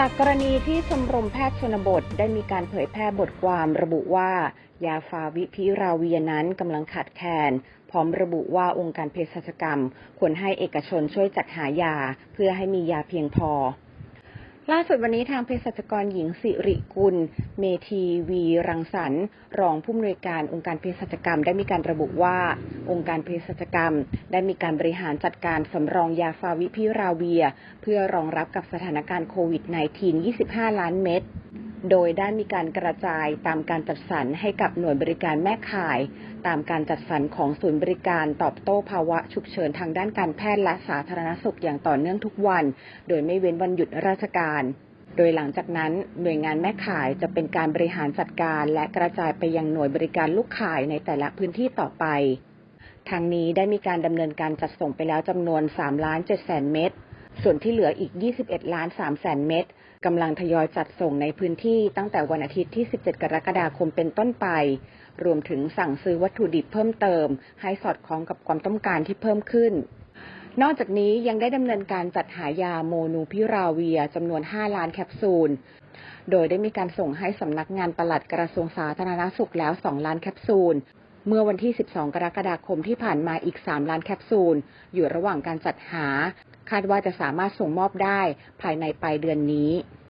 จากกรณีที่ชมรมแพทย์ชนบทได้มีการเผยแพร่บทความระบุว่า ยาฟาวิพิราเวียนั้นกำลังขาดแคลนพร้อมระบุว่าองค์การเภสัชกรรม ควรให้เอกชนช่วยจัดหายา เพื่อให้มียาเพียงพอ ล่าสุดวันนี้ทางเภสัชกรหญิงสิริกุล เมธีวีรังสรรค์รองผู้อำนวยการองค์การเภสัชกรรม ได้มีการระบุว่า องค์การเภสัชกรรม ได้มีการบริหารจัดการสำรองยาฟาวิพิราเวีย เพื่อรองรับกับสถานการณ์โควิด -19 25 ล้านเม็ด โดยได้มีการกระจายตามการจัดสรรให้กับหน่วยบริการแม่ข่าย ตามการจัดสรรของศูนย์บริการตอบโต้ภาวะฉุกเฉินทางด้านการแพทย์และสาธารณสุขอย่างต่อเนื่องทุกวัน โดยไม่เว้นวันหยุดราชการโดยหลังจากนั้นหน่วยงานแม่ข่ายจะเป็นการบริหารจัดการ และกระจายไปยังหน่วยบริการลูกข่ายในแต่ละพื้นที่ต่อไป ทางนี้ได้มีการดำเนินการจัดส่งไปแล้วจำนวน3ล้าน7แสนเม็ด ส่วนที่เหลืออีก 21 ล้าน3แสนเม็ดกำลังทยอยจัดส่งในพื้นที่ตั้งแต่วันอาทิตย์ที่ 17 กรกฎาคมเป็นต้นไป รวมถึงสั่งซื้อวัตถุดิบเพิ่มเติม ให้สอดคล้องกับความต้องการที่เพิ่มขึ้น นอกจากนี้ยังได้ดำเนินการจัดหายาโมนูพิราเวียจำนวน 5 ล้านแคปซูล โดยได้มีการส่งให้สำนักงานปลัดกระทรวงสาธารณสุขแล้ว 2 ล้านแคปซูลเมื่อวันที่ 12 กรกฎาคมที่ผ่านมาอีก 3 ล้านแคปซูล อยู่ระหว่างการจัดหา คาดว่าจะสามารถส่งมอบได้ภายในปลายเดือนนี้